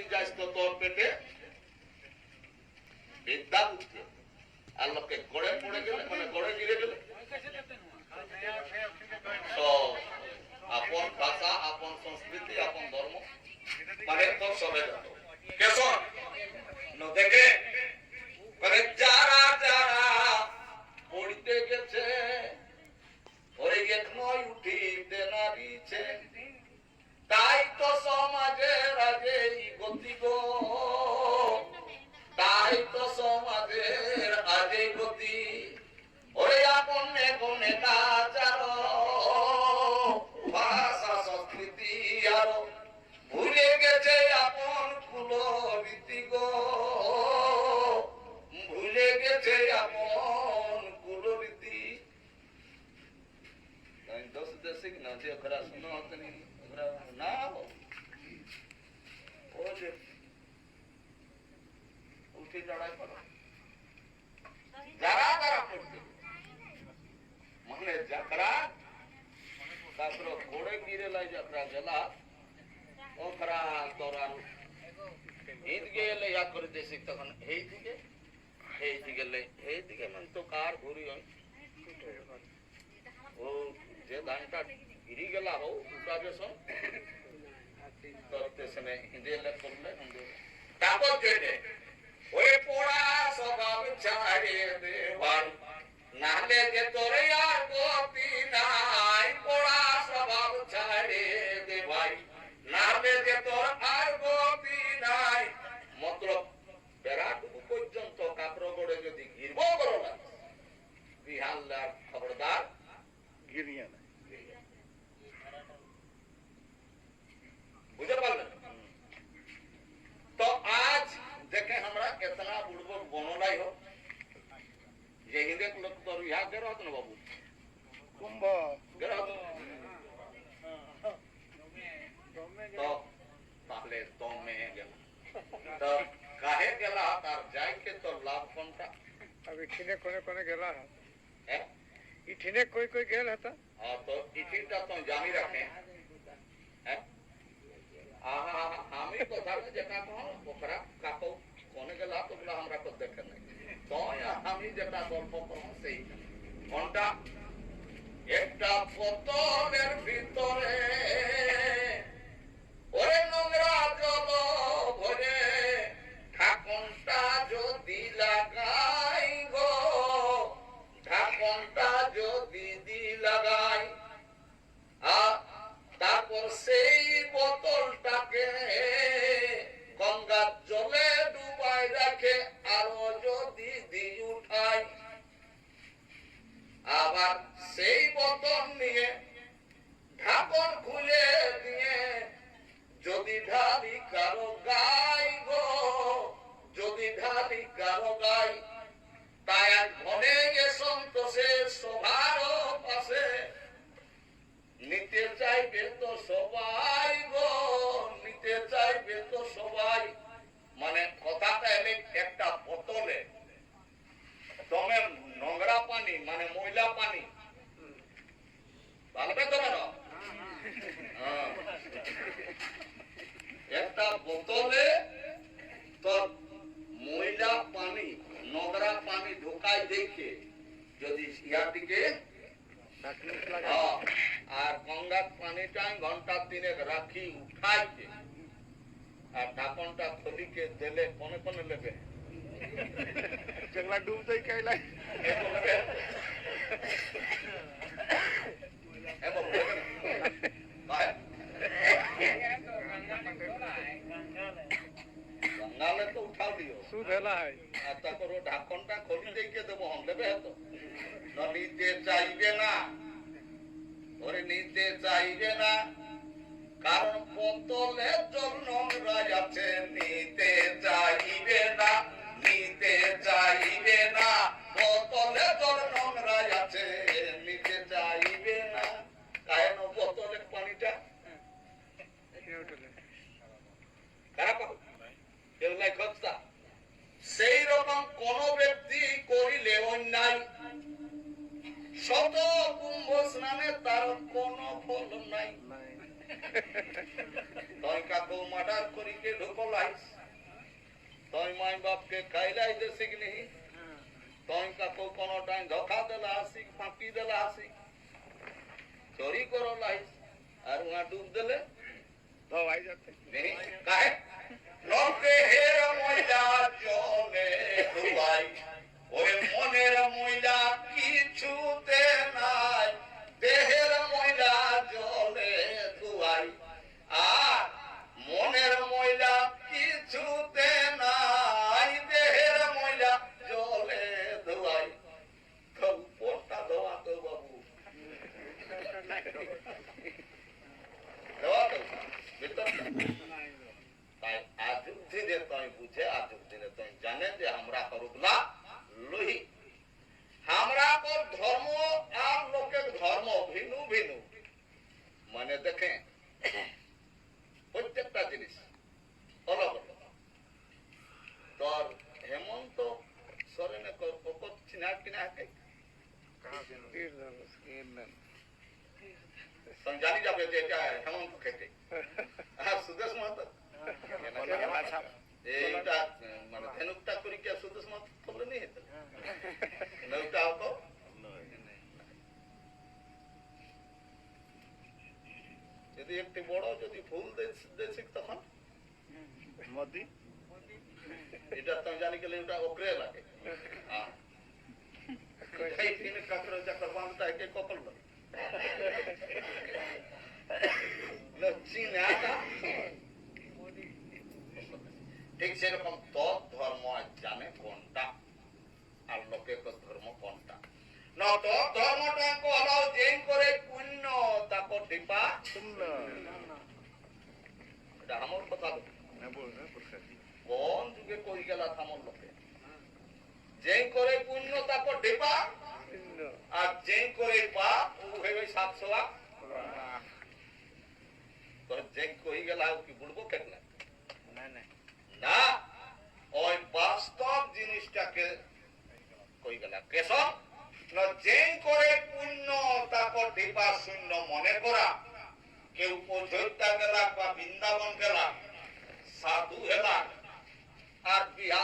করি যাইস তো তোর পেটে। বিদ্যা বুদ্ধি। আর লোকে গড়ে পড়ে গেলে মানে গড়ে গিরে গেলে। তো, আপন ভাষা, আপন সংস্কৃতি, আপন ধর্ম মানে তো সবে জানো কেশর ন, দেখে। মানে যারা যারা পড়িতে গেছে ওই এক নয় উঠিতে নারিছে তাই তো সমাজের আগে গতি গো। তাই काकरो घोड़े गिरे लाई जकरा गेला ओकरा तोरा হিত গেলে ইয়া করে দেশে তখন এই দিকে এই দিকে গেলে এই দিকে মানে তো কার ঘুরি হয় ও যে ধানটা গিরি গেলা হো উটা যেসন করতে সনে হিন্দে লে করলে হিন্দে তারপর যেতে ওই পোড়া স্বভাব ছাড়িয়ে দে ভাই নাহলে যে তোরে আর গতি নাই, পড়া স্বভাব ছাড়ে দে ভাই। নাহলে যে তোর আর গতি নাই ઈઠીને કોઈ કોઈ ગયેલ હતા હા તો ઈઠી તો આપણે જામી રાખે আহা আমি কথা যেটা কহ ওকরা কাকো, কোনে গেলা তো বলা আমরা কো দেখে নাই। তো আমি যেটা গল্প কহ সেই ঘণ্টা একটা পতনের ভিতরে ওরে নোংরা জল ভরে ঠাকুরটা যদি লাগাই গো যদি দি লাগাই আর তারপর সেই বোতলটাকে ফেলা হয়। আর তারপর ও ঢাকনটা খোলি দেখে দেবো হংলেবে এত নিতে চাইবে না। ধরে নিতে চাইবে না। কারণ বোতলে জল নোংরা আছে নিতে চাইবে না নিতে চাইবে না। বোতলে জল নোংরা নিতে চাইবে না। কারণ বোতলে পানিটা? কারা পাবো এগুলাই খরচা? বাপকে খাইলাই দেশে কি নেই তই কাকো কোনো টাইম ধোকা দেলা আসি ফাঁকি দেলা আসি চোরি করো লাইস আর উহা ডুব দিলে ধোয়াই যাচ্ছে নেই কাহে লোকে হের ময়লা জলে ডুবাই ওরে মনের ময়লা কিছুতে নাই দেহের ময়লা জলে ধুয়াই আর মনের ময়লা কিছুতে নাই দেহের ময়লা জলে ধুয়াই তো উপরটা ধোয়া তো বাবু ধোয়া তো ভিতরটা তাই আজুক দিনে তাই বুঝে আজুক দিনে তাই জানে যে আমরা করুকলা লোহি আমরা কো ধর্ম আর লোকের ধর্ম ভিন্ন ভিন্ন মানে দেখেন প্রত্যেকটা জিনিস অলগ অলগ তোর হেমন্ত সরেনে কত চিনা কিনা হাকে জানি যাবে যে এটা হেমন্ত খেতে আর সুদেশ মাহাতো এইটা মানে ধেনুকটা করি কি সুদেশ মাহাতো করলে নেই হেতে নৌটা আউট যদি একটি বড় যদি ফুল দেশিক তখন মোদি এটা তো জানি গেলে ওটা ওকরে লাগে হ্যাঁ। এই তিনে কাকর চাকর বাঁধটা একে কপাল লাগে চিনাটা ঠিক সেরকম তোর ধর্ম আর জানে কোনটা আর লোকে ধর্ম কোনটা না তোর ধর্মটা হলো যে করে পুণ্য তাকে টিপা এটা আমার কথা কোন যুগে কই গেলা থামর লোকে যে করে পুণ্য তাকে টিপা আর যে করে পাপ ও ভেবে সাতশো তো যে ও কি বুড়বো কেন না? ওই বাস্তব জিনিসটাকে কই গেলা? কেসব না যে করে পুণ্য তারপর দীপা শূন্য মনে করা কেউ অযোধ্যা গেলা বা বৃন্দাবন গেলা সাধু হেলা আর বিয়া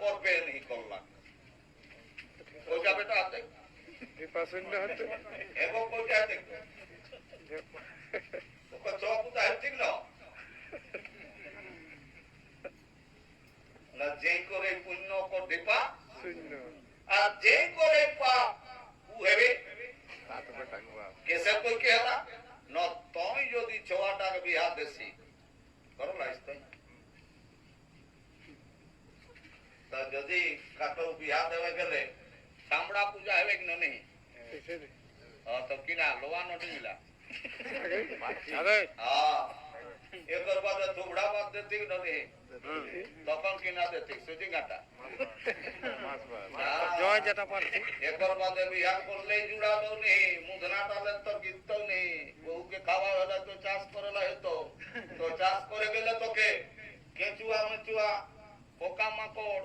করবে নি করলাম ওইটা বেটা হাতে? শূন্য হচ্ছে এবং ওইটা হাতে চোখ উঠা ঠিক না। না যে করে পুণ্য কর দীপা শূন্য আর যে করে পাপ উ হেবে। সাত বেটাক বাপ কেসে কই কে হেলা? ন তই যদি ছোয়াটাকে বিহা দেছি করো লাইস তই। তা যদি কাটো বিহা দেবে গেলে চামড়া পূজা হবে কি নেই তো কিনা লোয়া নটি মিলা। হ্যাঁ একৰ পাছত ধুবড়া মাছ দিক কি তখন কিনা না দেতে সুজি কাটা জয় যেটা পারছে একর বাদে বিহার করলেই জুড়ালো নে মুদনা তালের তো গীত নে বহুকে খাওয়া হলে তো চাষ তো চাষ করে গেলে তোকে মেচুয়া পোকা মাকড়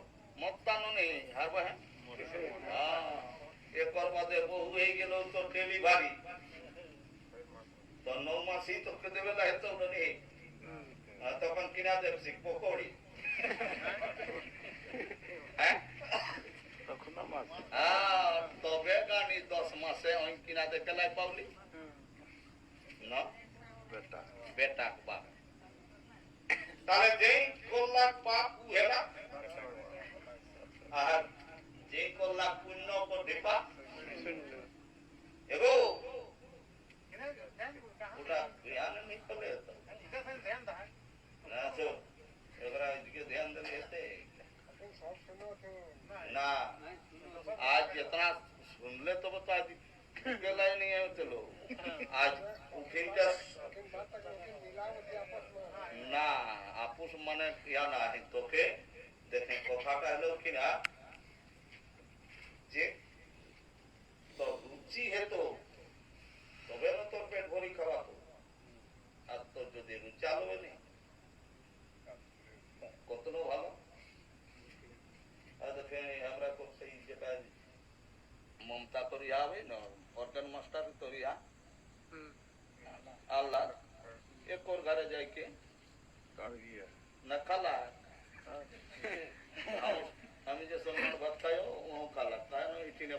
বহু হয়ে গেল তোর ডেলিভারি তো নৌ মাসি তোকে দেবে না হেতো তখন কিনা দেখছি পকোড়ি হ্যাঁ তবে গানি দশ মাসে ওই কিনা দেখে লাই পাবলি না বেটা বেটা বাপ তাহলে যেই কল্যাণ পাপ না অর্গান মাস্টার তরিয়া। আল্লাহ একর ঘরে যাইকে না খালা আম- আমি যে সলমান ভাত খাই ও খালা খায় না ইটিনে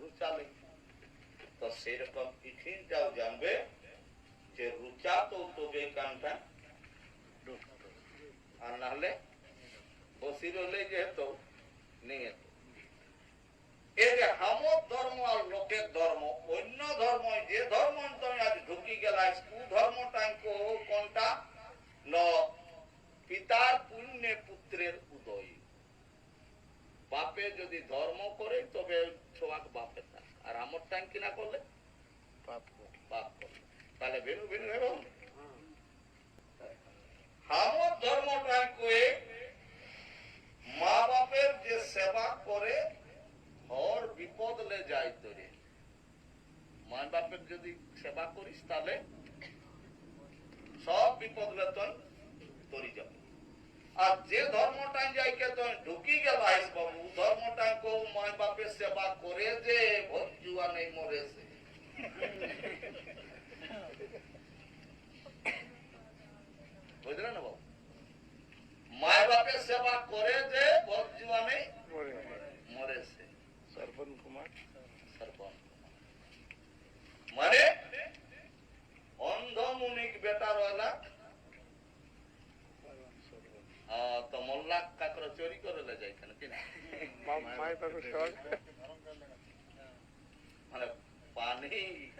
রুচালে। তো সেরকম ইঠিনটাও জানবে যে রুচা তো তবে কানটা। আর নাহলে বসি রলে যেহেতু নিয়ে এই যে হামর ধর্ম আর লোকের ধর্ম অন্য ধর্ম যে ধর্ম তুমি আজ ঢুকি গেলা কু ধর্মটা কোনটা? ন পিতার পুণ্যে পুত্রের উদয়। বাপে যদি ধর্ম করে তবে ছোয়াক বাপে থাক আর আমার টাঙ্কি না করলে? পাপ। পাপ করলে তাহলে ভিন্ন ভিন্ন হবে না? আমার ধর্মটা কয়ে মা বাপের যে সেবা করে বিপদ লে যায় তোরে। মা বাপের যদি সেবা করিস তাহলে সব বিপদ বেতন তরি যাবে। আর যে ধর্মটাই যাইকে তো ঢুকি গেলাইস বাবু ধর্মটাই কো মা বাপের সেবা করে যে ভজুয়া নেই মরেছে। বুঝলেন না বাবু? মায় বাপের সেবা করে যে ভজুয়া নেই মরে মরেছে। সর্বন কুমার। সর্বন মানে অন্ধ মুনিক আহ, তো মোল্লা কাকর চুরি করে লে যায় কেন কিনা মানে পানি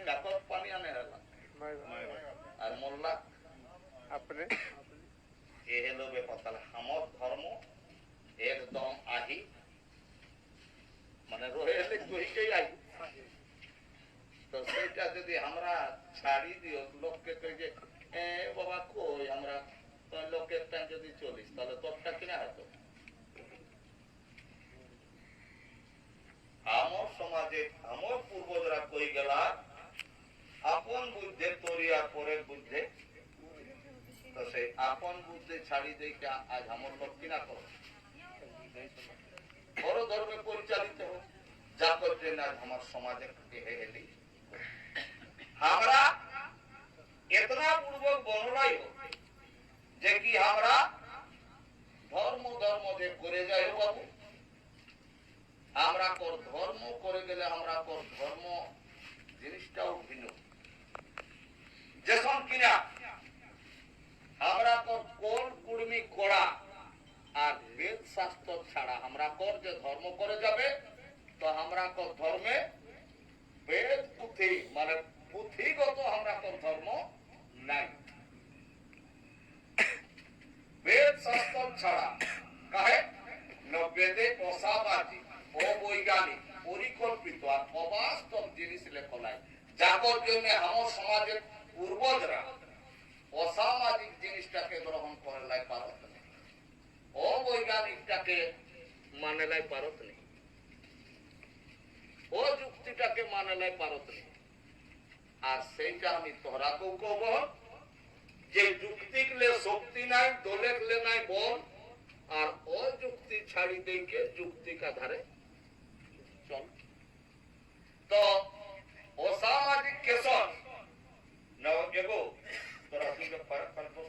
কাকর পানি আনে হেলা। আর মোল্লা? আপনি? এ হলো ব্যাপার আমার ধর্ম একদম আহি মানে রয়ে এলে তুইকেই আহি তো সেইটা যদি আমরা ছাড়ি দিও, লোককে কই যে, এ বাবা কই আমরা? লোকের টাইম যদি চলিস, তাহলে তোরটা কিনা হতো? আমার সমাজে, আমার পূর্বজরা কই গেলা? আপন বুদ্ধে তরিয়া পরের বুদ্ধে। তো সেই আপন বুদ্ধে ছাড়ি দেখে আজ আমার লোক কিনা করো বড় ধর্মে পরিচালিত হোক যা করতে আমার সমাজে হেলি আমরা এতনা পূর্বক বনলাই যে কি আমরা ধর্ম ধর্ম যে করে যাই বাবু, আমরা কর ধর্ম করে গেলে আমরা কর ধর্ম জিনিসটাও ভিন্ন যেসন কিনা আমরা কর কোল কুড়মি কোড়া আর বেদ শাস্ত্র ছাড়া আমরা কর যে ধর্ম করে যাবে তো আমরা কর ধর্মে বেদ পুঁথি মানে পুঁথিগত আমরা কর ধর্ম নাই বেদ শাস্ত্র ছাড়া কাহে ন বেদে অসামাজিক অবৈজ্ঞানিক পরিকল্পিত আর অবাস্তব জিনিস লেখলায় যাকর জন্য আমার সমাজের পূর্বজরা অসামাজিক জিনিসটাকে গ্রহণ করে লাই পারত নেই অবৈজ্ঞানিকটাকে মানে লাই পারত নেই। ও যুক্তিটাকে মানে লাই পারত নেই। আর সেইটা আমি তোহরাকেও কব যে যুক্তিকলে শক্তি নাই দোলেকলে নাই বল, আর অযুক্তি ছাড়ি দিকে যুক্তিক আধারে চল। তো অসামাজিক কেশর না এগো তোরা দুটো ফারাক ফারাক তো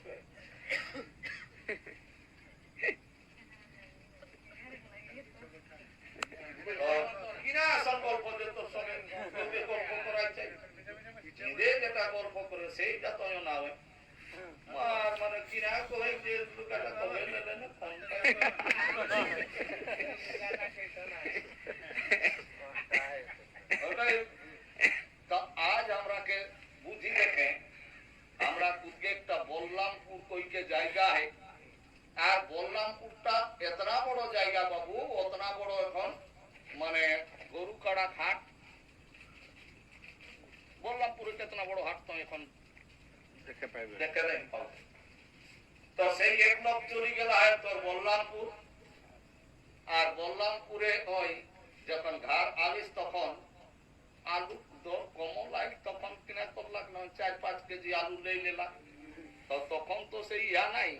কিনা আসল গল্প যে তোর সঙ্গে গল্প করাইছে। নিজে যেটা গল্প করে সেইটা তো না মানে কিনা কহে যে কহে লেলে না ওটাই তো আজ আমরাকে বুঝি দেখে আমরা কুদকে একটা বললামপুর কইকে জায়গায় আর বললামপুরটা এতনা বড় জায়গা বাবু অতনা বড় এখন মানে গরু কাড়া ঘাট বললামপুরে কেতনা বড় হাট তো এখন দেখে পাইবে। দেখে নেই পাবো। তো সেই এক লোক চলে গেল হয় তোর বললামপুর। আর বললামপুরে ওই যখন ঘর আলিস তখন আলু দর কম লাগ তখন কিনা কর লাগল চার পাঁচ কেজি আলু লই লেলা তো তখন তো সেই ইয়া নাই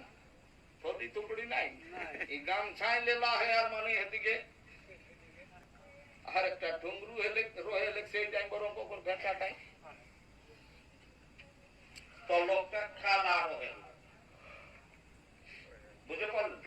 থলি টুকরি নাই। এই গান ছাই লেলা হে আর মানে এদিকে। আর একটা ঠুংরু হেলে রহেলে সেই টাইম বরং কখন ঘাটা টাইম। তলবটা কালা হবে বুঝে পারলেন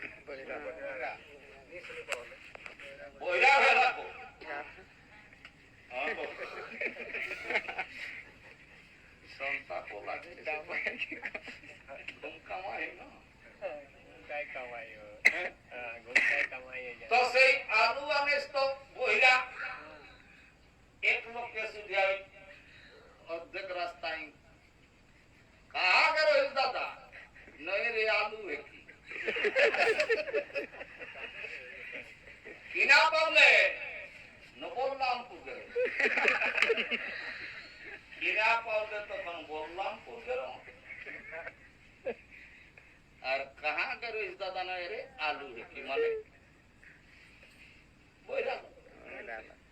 পাওলে তখন বললাম আর কাহা গেল দাদা নয় রে? আলু একই মানে?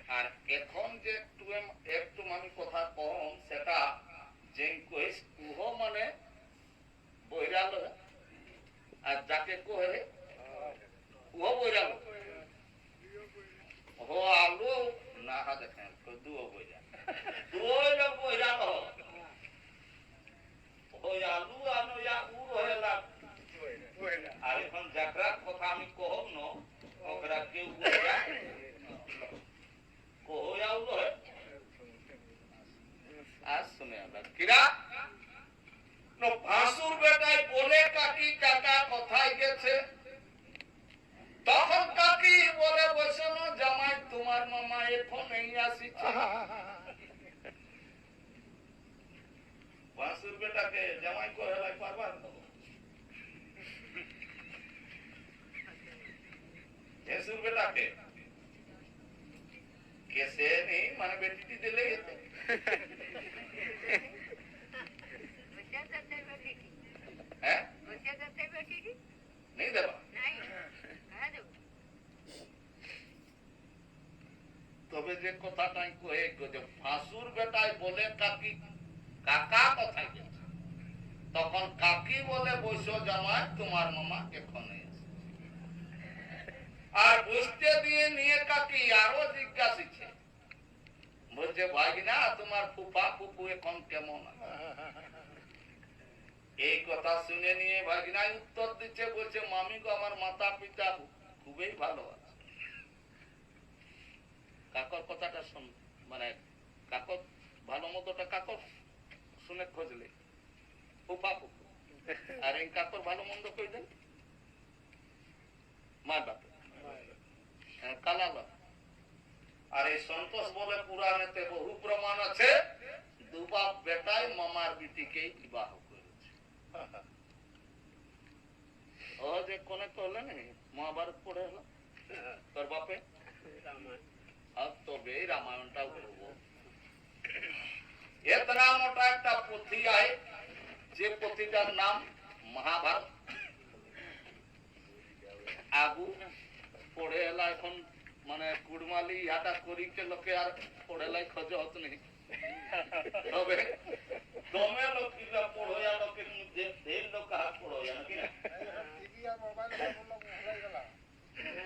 আর এখন যে একটু একটু মানে কথা কম, সেটা যে কইস, উহ মানে বৈরাল আর যাকে কহে, উহ বৈরাল হো আলু, না হা দেখেন ইয়া ভাসুর বেটাই বলে কাকি কাকা কথাই গেছে তখন কাকি বলে বসে জামাই তোমার মামা এখন এই আসিছে ভাসুর বেটাকে জামাই করে লাই পারবার তো ভেসুর বেটাকে কেসে নেই মানে বেটিটি দিলে গেছে হ্যাঁ নেই দেবা তবে যে কথাটাই কয়ে যে ফাঁসুর বেটায় বলে কাকি কাকা কথাই গেছে তখন কাকি বলে বৈশ জামাই তোমার মামা এখানে এসে। আর বুঝতে দিয়ে নিয়ে কাকি আরও জিজ্ঞাসিছে বলছে ভাই না তোমার ফুফা ফুফু এখন কেমন আছে এই শুনে নিয়ে ভাগিনাই উত্তর দিচ্ছে বলছে, মামি গো, আমার মাতা পিতা খুবই ভালো কাকর কথাটা শুন মানে কাকর ভালো মতোটা কাকর শুনে খুঁজলে। ফুফু আর এই কাকর ভালো মন্দ কই দেন? মার বাপ কালালো। আর এই সন্তোষ বলে পুরাণেতে বহু প্রমাণ আছে, দুবাপ বেটায় মামার বিটিকেই বিবাহ করেছে। যে কোনে তো হলে নি মহাভারত পড়ে হলো তোর বাপে আর তবে রামায়ণটা করব এতনা মোটা একটা পুঁথি আয় যে পুঁথিটার নাম মহাভারত আগু পড়ে এলা এখন মানে কুড়মালি ইহাটা করিকে লোকে আর পড়ে লাই খোঁজ হত নেই তবে দমে লোক কিলা পড়োয়া লোকের মধ্যে ঢের লোক হাত পড়োয়া নাকি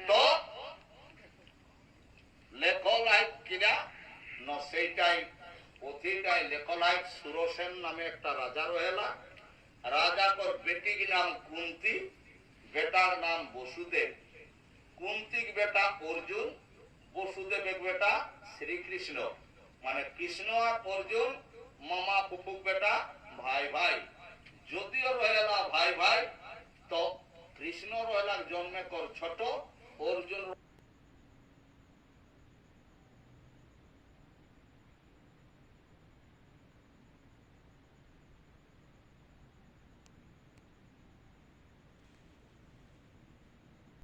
তো লেখলাই কিনা? ন, সেইটাই। পুঁথিটাই লেখলাই সুরসেন নামে একটা রাজা রহেলা। রাজা কর বেটি কি নাম কুন্তি, বেটার নাম বসুদেব। কুন্তিক বেটা অর্জুন, বসুদেব বেটা শ্রীকৃষ্ণ। মানে কৃষ্ণ আর অর্জুন, মামা ফুফুক বেটা, ভাই ভাই। যদিও রহেলা ভাই ভাই, তো কৃষ্ণ রহলার জন্মে কর ছোট অর্জুন